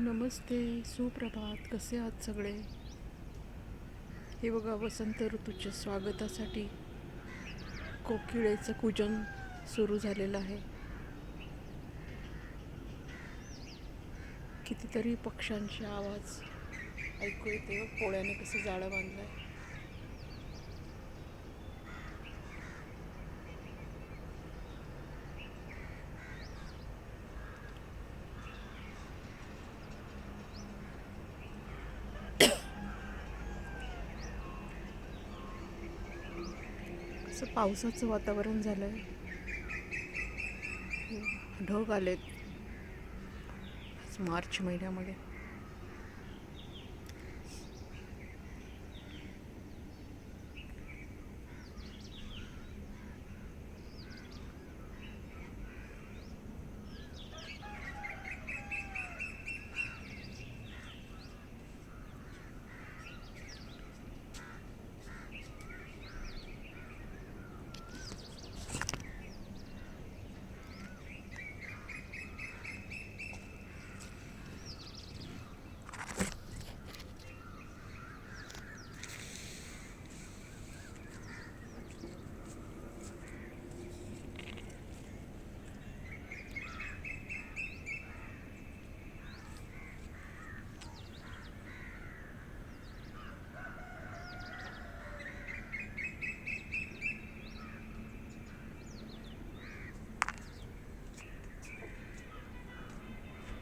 नमस्ते सुप्रभात. कसे आहात सगळे? हे बघा वसंत ऋतूच्या स्वागतासाठी कोकिळेचं कुजन सुरू झालेलं आहे. कितीतरी पक्ष्यांचे आवाज ऐकू येते. पोळ्याने कसं जाळं बांधलं आहे असं पावसाचं वातावरण झालं आहे ढग आलेत. मार्च महिन्यामध्ये.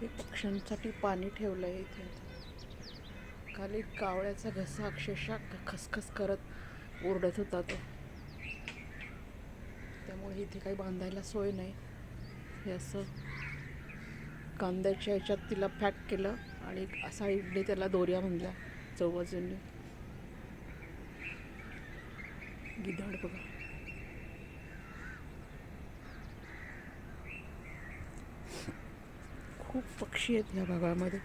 हे पक्ष्यांसाठी पाणी ठेवलं आहे इथे. खाली कावळ्याचा घसा अक्षरशः खसखस करत ओरडत होता तो. त्यामुळे इथे काही बांधायला सोय नाही. हे असं कांद्याच्या ह्याच्यात तिला पॅक केलं आणि असा इडली त्याला दोऱ्या बांधल्या चौबाजूंनी गिधाड बघा. खूप पक्षी आहेत ह्या भागामध्ये.